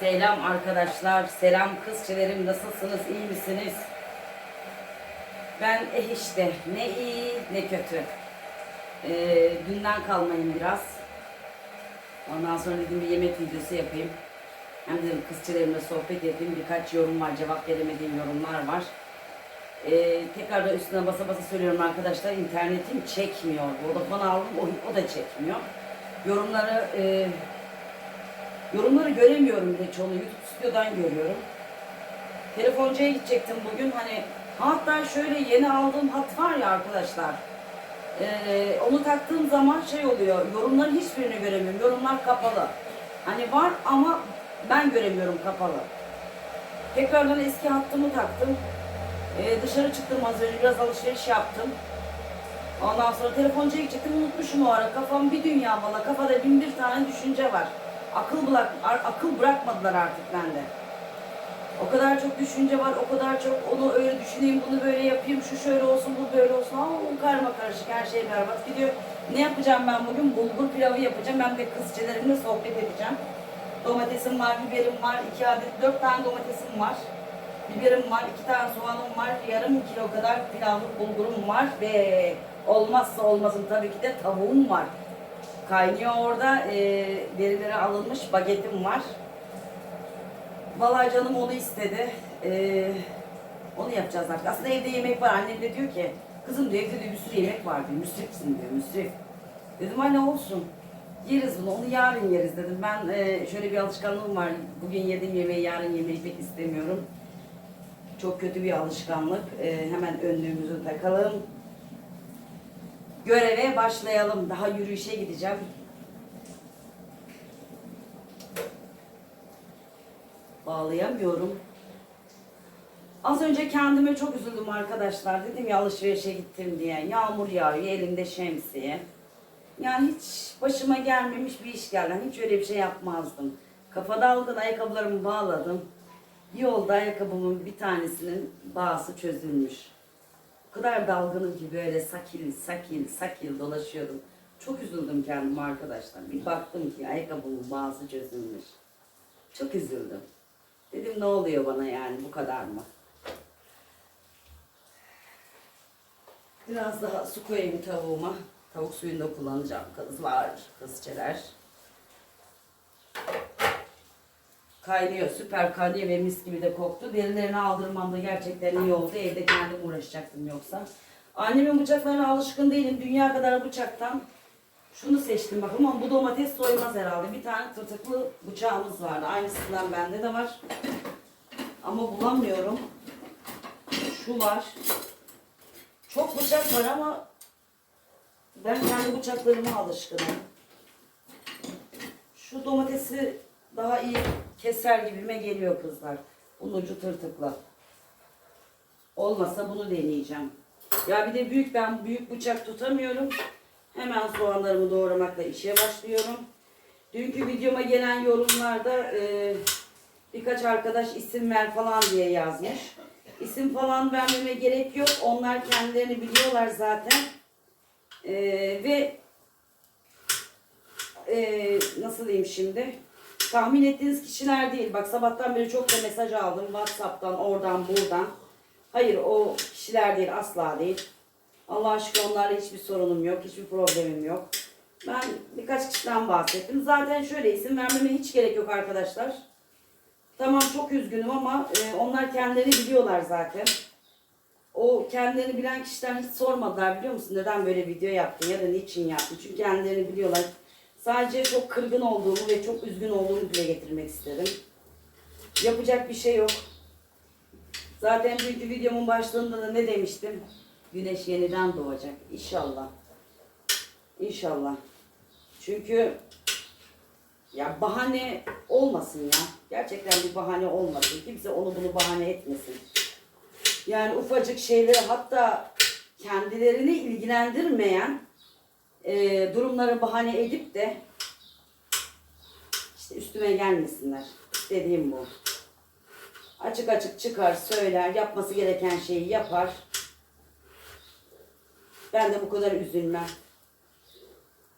Selam arkadaşlar, selam kızçelerim nasılsınız, iyi misiniz? Ben eh işte ne iyi ne kötü. Ee, dünden kalmayın biraz. Ondan sonra dedim bir yemek videosu yapayım. Hem dedim kızçelerimle sohbet edeyim. Birkaç yorum var, cevap veremediğim yorumlar var. Ee, tekrar da üstüne basa basa söylüyorum arkadaşlar. internetim çekmiyor. Vodafone aldım, o, o da çekmiyor. Yorumları e, Yorumları göremiyorum bile çoğunu. YouTube stüdyodan görüyorum. Telefoncuya gidecektim bugün. Hani hatta şöyle yeni aldığım hat var ya arkadaşlar. Ee, onu taktığım zaman şey oluyor. Yorumların hiçbirini göremiyorum. Yorumlar kapalı. Hani var ama ben göremiyorum kapalı. Tekrardan eski hattımı taktım. Ee, dışarı çıktım az önce biraz alışveriş yaptım. Ondan sonra telefoncuya gidecektim unutmuşum o ara. Kafam bir dünya valla. Kafada bin bir tane düşünce var. Akıl, bırak, akıl bırakmadılar artık bende. O kadar çok düşünce var, o kadar çok onu öyle düşüneyim, bunu böyle yapayım, şu şöyle olsun, bu böyle olsun. Aa, karma karışık, her şey berbat gidiyor. Ne yapacağım ben bugün? Bulgur pilavı yapacağım. Ben de kızcelerimle sohbet edeceğim. Domatesim var, biberim var, iki adet, dört tane domatesim var. Biberim var, iki tane soğanım var, yarım kilo kadar pilavlık bulgurum var ve olmazsa olmazım tabii ki de tavuğum var. Kaynıyor orada, e, derileri alınmış bagetim var. Vallahi canım onu istedi. E, onu yapacağız artık. Aslında evde yemek var. Annem de diyor ki, kızım diyor evde diyor, bir sürü yemek var diyor. Müsrifsin diyor, müsrif. Dedim anne olsun. Yeriz bunu, onu yarın yeriz dedim. Ben e, şöyle bir alışkanlığım var. Bugün yedim yemeği, yarın yemeği pek istemiyorum. Çok kötü bir alışkanlık. E, hemen önlüğümüzü takalım. Göreve başlayalım. Daha yürüyüşe gideceğim. Bağlayamıyorum. Az önce kendime çok üzüldüm arkadaşlar. Dedim ya alışverişe gittim diye. Yağmur yağıyor, elimde şemsiye. Yani hiç başıma gelmemiş bir iş geldi. Hiç öyle bir şey yapmazdım. Kafa dalgın ayakkabılarımı bağladım. Yolda ayakkabımın bir tanesinin bağısı çözülmüş. Kadar dalgınım ki böyle sakil sakil sakil dolaşıyordum. Çok üzüldüm kendime arkadaşlar. Bir baktım ki ayakkabımın bağısı çözülmüş. Çok üzüldüm. Dedim ne oluyor bana yani bu kadar mı? Biraz daha su koyayım tavuğuma. Tavuk suyunda kullanacağım kızlar, kızçeler. Kaynıyor, süper kaynıyor ve mis gibi de koktu. Derilerini aldırmam da gerçekten iyi oldu. Evde kendim uğraşacaktım yoksa. Annemin bıçaklarına alışkın değilim. Dünya kadar bıçaktan şunu seçtim bak ama bu domates soymaz herhalde. Bir tane tırtıklı bıçağımız vardı. Aynısından bende de var. Ama bulamıyorum. Şu var. Çok bıçak var ama ben kendi bıçaklarıma alışkınım. Şu domatesi daha iyi keser gibime geliyor kızlar. Bunun ucu tırtıkla. Olmasa bunu deneyeceğim. Ya bir de büyük ben büyük bıçak tutamıyorum. Hemen soğanlarımı doğramakla işe başlıyorum. Dünkü videoma gelen yorumlarda e, birkaç arkadaş isim ver falan diye yazmış. İsim falan vermeme gerek yok. Onlar kendilerini biliyorlar zaten. E, ve e, nasıl diyeyim şimdi? Tahmin ettiğiniz kişiler değil. Bak sabahtan beri çok da mesaj aldım. Whatsapp'tan, oradan, buradan. Hayır o kişiler değil, asla değil. Allah aşkına onlarla hiçbir sorunum yok, hiçbir problemim yok. Ben birkaç kişiden bahsettim. Zaten şöyle isim vermeme hiç gerek yok arkadaşlar. Tamam çok üzgünüm ama e, onlar kendileri biliyorlar zaten. O kendilerini bilen kişiler hiç sormadılar biliyor musun? Neden böyle video yaptın ya da niçin yaptın? Çünkü kendilerini biliyorlar. Sadece çok kırgın olduğumu ve çok üzgün olduğumu dile getirmek istedim. Yapacak bir şey yok. Zaten dünkü videomun başlığında da ne demiştim? Güneş yeniden doğacak. İnşallah. İnşallah. Çünkü ya bahane olmasın ya. Gerçekten bir bahane olmasın. Kimse onu bunu bahane etmesin. Yani ufacık şeyleri hatta kendilerini ilgilendirmeyen e, durumları bahane edip de işte üstüme gelmesinler. Dediğim bu. Açık açık çıkar, söyler, yapması gereken şeyi yapar. Ben de bu kadar üzülmem.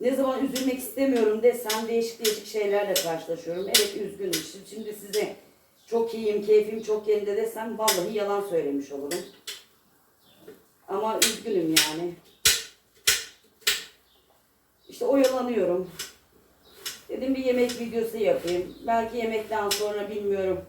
Ne zaman üzülmek istemiyorum desem değişik değişik şeylerle karşılaşıyorum. Evet üzgünüm. Şimdi- size çok iyiyim, keyfim çok yerinde desem vallahi yalan söylemiş olurum. Ama üzgünüm yani. İşte oyalanıyorum. Dedim bir yemek videosu yapayım. Belki yemekten sonra bilmiyorum.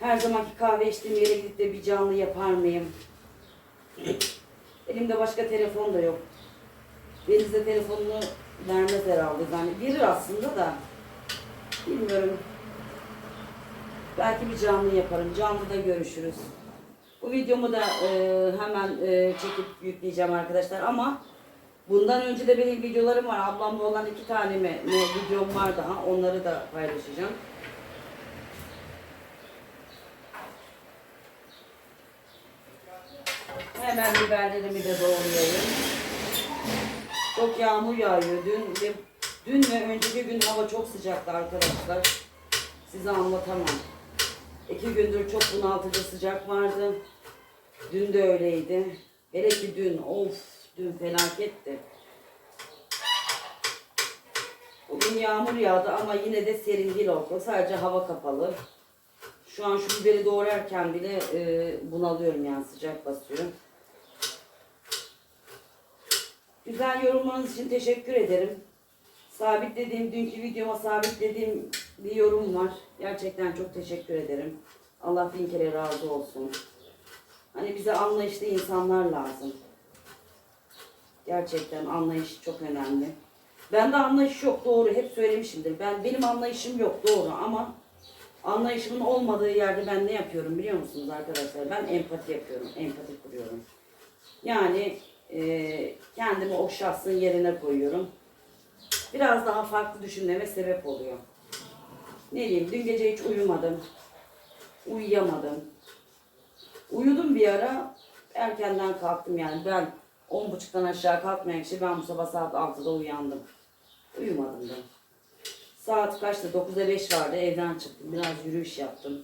Her zamanki kahve içtiğim yere gidip de bir canlı yapar mıyım? Elimde başka telefon da yok. Deniz'de telefonunu vermez herhalde. Yani verir aslında da. Bilmiyorum. Belki bir canlı yaparım. Canlıda görüşürüz. Bu videomu da e, hemen e, çekip yükleyeceğim arkadaşlar ama bundan önce de benim videolarım var. Ablamla olan iki tane mi, ne videom var daha. Onları da paylaşacağım. Hemen biberlerimi de doğrayayım. Çok yağmur yağıyor dün ve dün ve önceki gün hava çok sıcaktı arkadaşlar. Size anlatamam. İki gündür çok bunaltıcı sıcak vardı. Dün de öyleydi. Hele ki dün of dün felaketti. Bugün yağmur yağdı ama yine de serin değil oldu. Sadece hava kapalı. Şu an şu biberi doğrarken bile e, bunalıyorum yani sıcak basıyor. Güzel yorumlarınız için teşekkür ederim. Sabitlediğim, dünkü videoma sabitlediğim bir yorum var. Gerçekten çok teşekkür ederim. Allah bin kere razı olsun. Hani bize anlayışlı insanlar lazım. Gerçekten anlayış çok önemli. Bende anlayış yok doğru. Hep söylemişimdir. Ben benim anlayışım yok doğru ama anlayışımın olmadığı yerde ben ne yapıyorum biliyor musunuz arkadaşlar? Ben empati yapıyorum. Empati kuruyorum. Yani e, kendimi o şahsın yerine koyuyorum. Biraz daha farklı düşünmeme sebep oluyor. Ne diyeyim dün gece hiç uyumadım. Uyuyamadım. Uyudum bir ara. Erkenden kalktım yani. Ben on buçuktan aşağı kalkmayan kişi ben bu sabah saat 6'da uyandım. Uyumadım da. Saat kaçtı? 9'a 5 vardı. Evden çıktım. Biraz yürüyüş yaptım.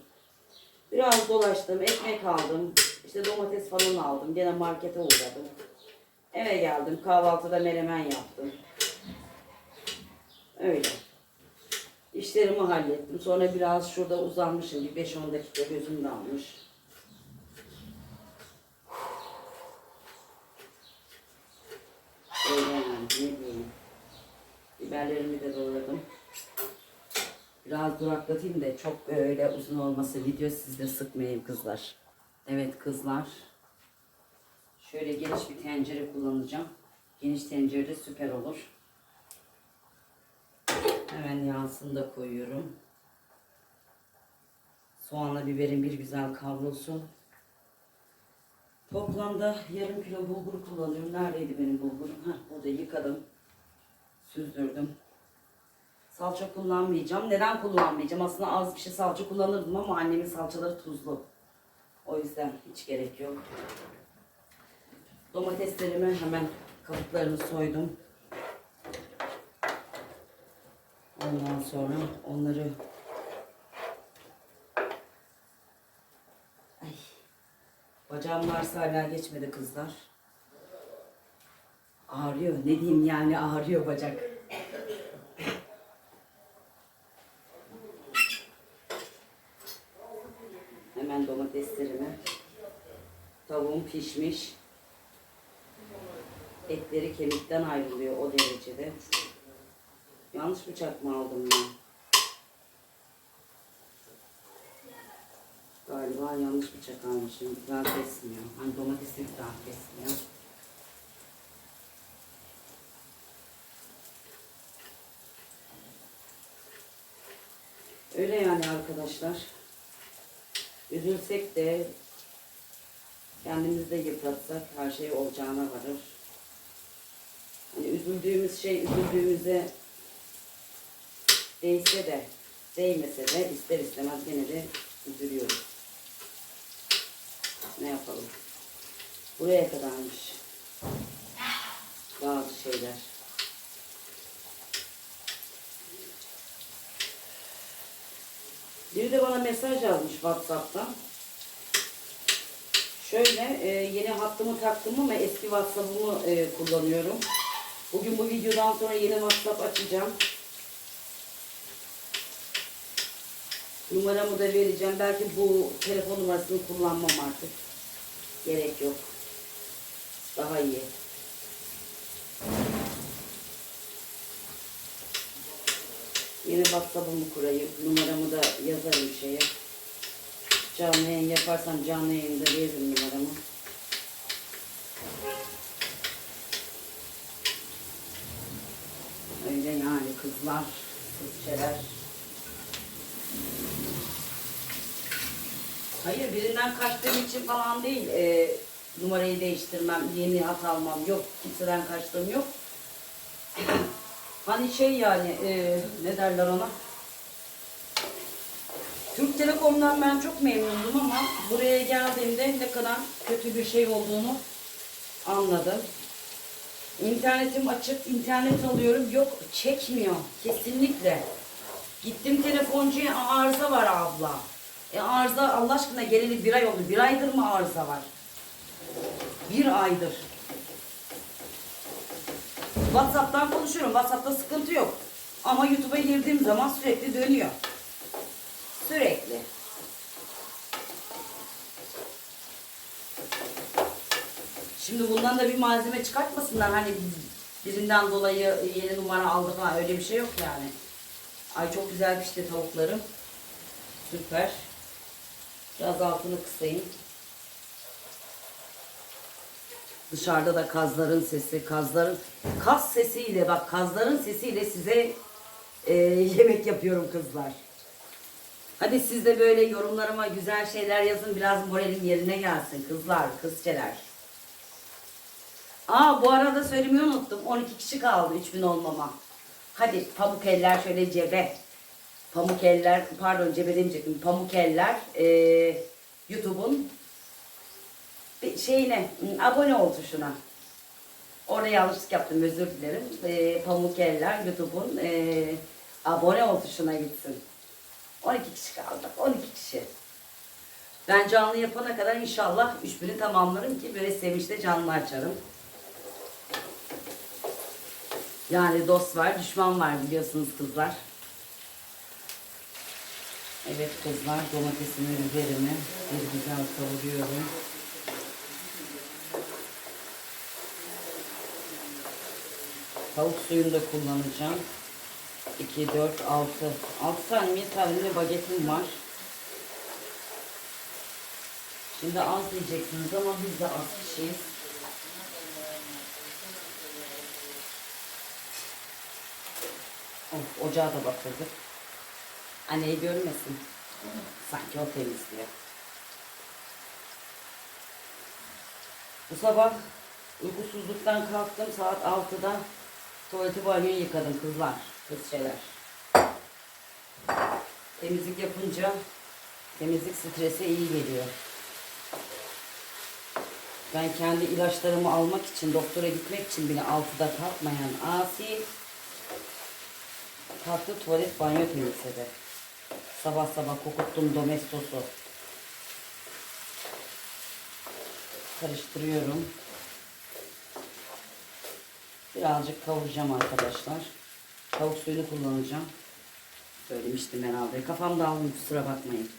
Biraz dolaştım. Ekmek aldım. İşte domates falan aldım. Gene markete uğradım. Eve geldim. Kahvaltıda menemen yaptım. Öyle. İşlerimi hallettim. Sonra biraz şurada uzanmışım. Bir 5-10 dakika gözüm dalmış. Öyle yani. Ne diyeyim. Biberlerimi de doğradım. Biraz duraklatayım da çok öyle uzun olması video sizde sıkmayayım kızlar. Evet kızlar. Şöyle geniş bir tencere kullanacağım. Geniş tencerede süper olur. Hemen yağsını da koyuyorum. Soğanla biberin bir güzel kavrulsun. Toplamda yarım kilo bulgur kullanıyorum. Neredeydi benim bulgurum? Heh, burada yıkadım. Süzdürdüm. Salça kullanmayacağım. Neden kullanmayacağım? Aslında az bir şey salça kullanırdım ama annemin salçaları tuzlu. O yüzden hiç gerek yok. Domateslerimi hemen kabuklarını soydum. Ondan sonra onları Ay. Bacağım varsa hala geçmedi kızlar. Ağrıyor. Ne diyeyim yani ağrıyor bacak. Hemen domateslerimi. Tavuğum pişmiş. Etleri kemikten ayrılıyor o derecede. Yanlış bıçak mı aldım ben? Galiba yanlış bıçak almışım. Güzel kesmiyor. Hani domatesi güzel kesmiyor. Öyle yani arkadaşlar. Üzülsek de kendimizi de yıpratsak her şey olacağına varır. Hani üzüldüğümüz şey üzüldüğümüze değse de değmese de ister istemez gene de üzülüyoruz. Ne yapalım? Buraya kadarmış. Bazı şeyler. Biri de bana mesaj yazmış WhatsApp'tan. Şöyle e, yeni hattımı taktım ama eski WhatsApp'ımı e, kullanıyorum. Bugün bu videodan sonra yeni WhatsApp açacağım. Numaramı da vereceğim. Belki bu telefon numarasını kullanmam artık. Gerek yok. Daha iyi. Yeni WhatsApp'ımı kurayım. Numaramı da yazarım şeye. Canlı yayın yaparsam canlı yayında veririm numaramı. Öyle yani kızlar, kızçeler. Hayır birinden kaçtığım için falan değil. e, numarayı değiştirmem, yeni hat almam yok. Kimseden kaçtığım yok. Hani şey yani e, ne derler ona? Türk Telekom'dan ben çok memnundum ama buraya geldiğimde ne kadar kötü bir şey olduğunu anladım. İnternetim açık, internet alıyorum. Yok çekmiyor. Kesinlikle. Gittim telefoncuya "Aa, arıza var abla. E arıza Allah aşkına geleli bir ay oldu. Bir aydır mı arıza var? Bir aydır. Whatsapp'tan konuşuyorum. Whatsapp'ta sıkıntı yok. Ama YouTube'a girdiğim zaman sürekli dönüyor. Sürekli. Şimdi bundan da bir malzeme çıkartmasınlar. Hani birinden dolayı yeni numara aldı falan öyle bir şey yok yani. Ay çok güzel pişti tavuklarım. Süper. Biraz altını kısayım. Dışarıda da kazların sesi, kazların kaz sesiyle bak kazların sesiyle size e, yemek yapıyorum kızlar. Hadi siz de böyle yorumlarıma güzel şeyler yazın biraz moralim yerine gelsin kızlar, kızçeler. Aa bu arada söylemeyi unuttum. 12 kişi kaldı 3000 olmama. Hadi pamuk eller şöyle cebe. Pamuk eller, pardon cebe demeyecektim. Pamuk eller eee YouTube'un şeyine ım, abone ol tuşuna. Orada yanlışlık yaptım özür dilerim. Eee pamuk eller YouTube'un eee abone ol tuşuna gitsin. 12 kişi kaldı. 12 kişi. Ben canlı yapana kadar inşallah 3000'i tamamlarım ki böyle sevinçle canlı açarım. Yani dost var, düşman var biliyorsunuz kızlar. Evet kızlar, domatesimi, biberimi bir güzel kavuruyorum. Tavuk suyunu da kullanacağım. 2, 4, 6. 6 tane mi tane de bagetim var. Şimdi az diyeceksiniz ama biz de az kişiyiz. Of, ocağı da batırdık. Anneyi görmesin. Sanki o temizliyor. Bu sabah uykusuzluktan kalktım saat 6'da tuvaleti banyoyu yıkadım kızlar, kız şeyler. Temizlik yapınca temizlik strese iyi geliyor. Ben kendi ilaçlarımı almak için, doktora gitmek için bile 6'da kalkmayan asi kalktı tuvalet banyo temizledi. Sabah sabah kokuttum domestosu. Karıştırıyorum. Birazcık kavuracağım arkadaşlar. Tavuk suyunu kullanacağım. Söylemiştim herhalde. Kafam dağılmış kusura bakmayın.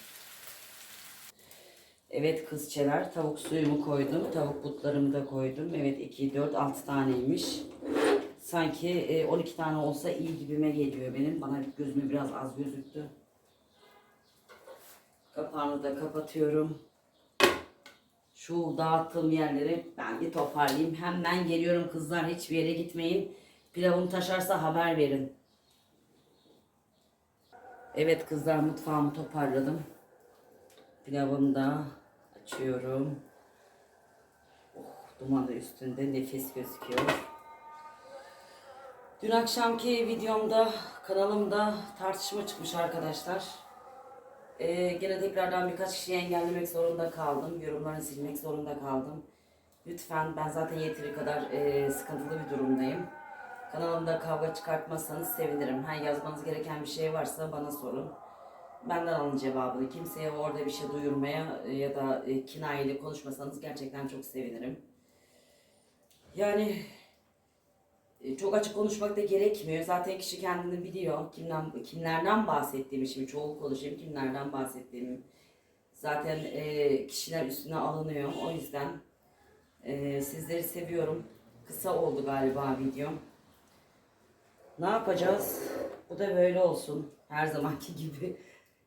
Evet kızçeler tavuk suyumu koydum. Tavuk butlarımı da koydum. Evet 2, 4, 6 taneymiş. Sanki e, 12 tane olsa iyi gibime geliyor benim. Bana gözüme biraz az gözüktü. Kapağını da kapatıyorum. Şu dağıttığım yerleri ben bir toparlayayım. Hemen geliyorum kızlar. Hiçbir yere gitmeyin. Pilavım taşarsa haber verin. Evet kızlar mutfağımı toparladım. Pilavımı da açıyorum. Oh, duman da üstünde nefis gözüküyor. Dün akşamki videomda kanalımda tartışma çıkmış arkadaşlar. Ee, gene tekrardan birkaç kişiyi engellemek zorunda kaldım. Yorumlarını silmek zorunda kaldım. Lütfen ben zaten yeteri kadar e, sıkıntılı bir durumdayım. Kanalımda kavga çıkartmazsanız sevinirim. Ha, yazmanız gereken bir şey varsa bana sorun. Benden alın cevabını. Kimseye orada bir şey duyurmaya e, ya da e, kinayeli konuşmasanız gerçekten çok sevinirim. Yani çok açık konuşmak da gerekmiyor. Zaten kişi kendini biliyor. Kimden, kimlerden bahsettiğimi şimdi çoğul konuşayım. Kimlerden bahsettiğimi. Zaten e, kişiler üstüne alınıyor. O yüzden e, sizleri seviyorum. Kısa oldu galiba videom. Ne yapacağız? Bu da böyle olsun. Her zamanki gibi.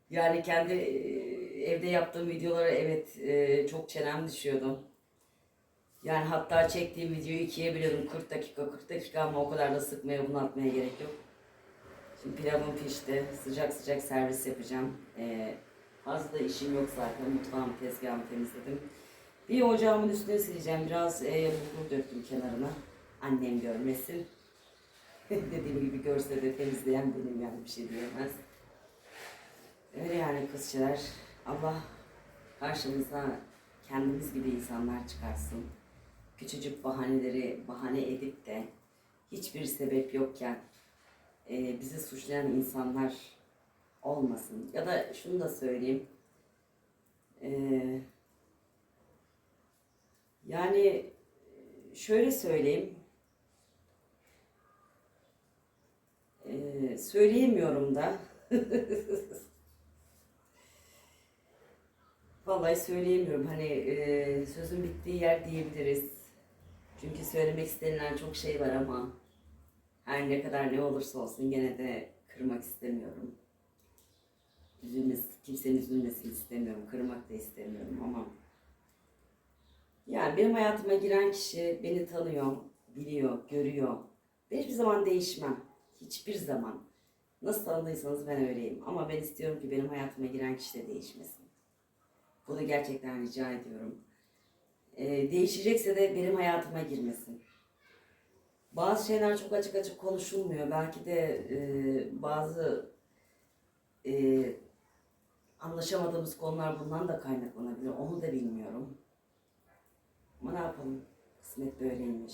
Yani kendi e, evde yaptığım videolara evet e, çok çenem düşüyordu. Yani hatta çektiğim videoyu ikiye bölüyorum 40 dakika 40 dakika ama o kadar da sıkmaya bunaltmaya gerek yok. Şimdi pilavım pişti. Sıcak sıcak servis yapacağım. Ee, fazla işim yok zaten. Mutfağımı tezgahımı temizledim. Bir ocağımın üstüne sileceğim. Biraz e, bulgur döktüm kenarına. Annem görmesin. Dediğim gibi görse de temizleyen benim yani bir şey diyemez. Öyle yani kızçılar. Allah karşımıza kendimiz gibi insanlar çıkarsın. Küçücük bahaneleri bahane edip de hiçbir sebep yokken e, bizi suçlayan insanlar olmasın. Ya da şunu da söyleyeyim. E, yani şöyle söyleyeyim. E, söyleyemiyorum da. Vallahi söyleyemiyorum. Hani e, sözün bittiği yer diyebiliriz. Çünkü söylemek istenilen çok şey var ama her ne kadar ne olursa olsun gene de kırmak istemiyorum. Üzülmesi, kimsenin üzülmesini istemiyorum. Kırmak da istemiyorum ama yani benim hayatıma giren kişi beni tanıyor, biliyor, görüyor. Ben hiçbir zaman değişmem. Hiçbir zaman. Nasıl tanıdıysanız ben öyleyim. Ama ben istiyorum ki benim hayatıma giren kişi de değişmesin. Bunu gerçekten rica ediyorum. Ee, değişecekse de benim hayatıma girmesin. Bazı şeyler çok açık açık konuşulmuyor. Belki de e, bazı e, anlaşamadığımız konular bundan da kaynaklanabilir. Onu da bilmiyorum. Ama ne yapalım? Kısmet böyleymiş.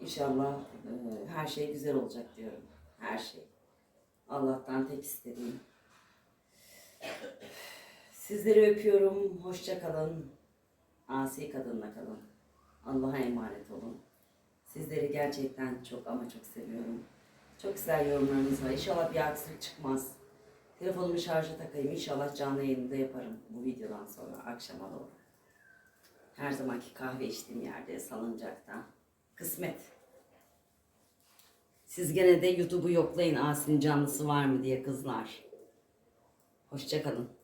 İnşallah e, her şey güzel olacak diyorum. Her şey. Allah'tan tek istediğim. Sizleri öpüyorum. Hoşça kalın. Asi kadınla kalın. Allah'a emanet olun. Sizleri gerçekten çok ama çok seviyorum. Çok güzel yorumlarınız var. İnşallah bir aksilik çıkmaz. Telefonumu şarja takayım. İnşallah canlı yayında yaparım bu videodan sonra akşama doğru. Her zamanki kahve içtiğim yerde salıncakta. Kısmet. Siz gene de YouTube'u yoklayın Asi'nin canlısı var mı diye kızlar. Hoşçakalın.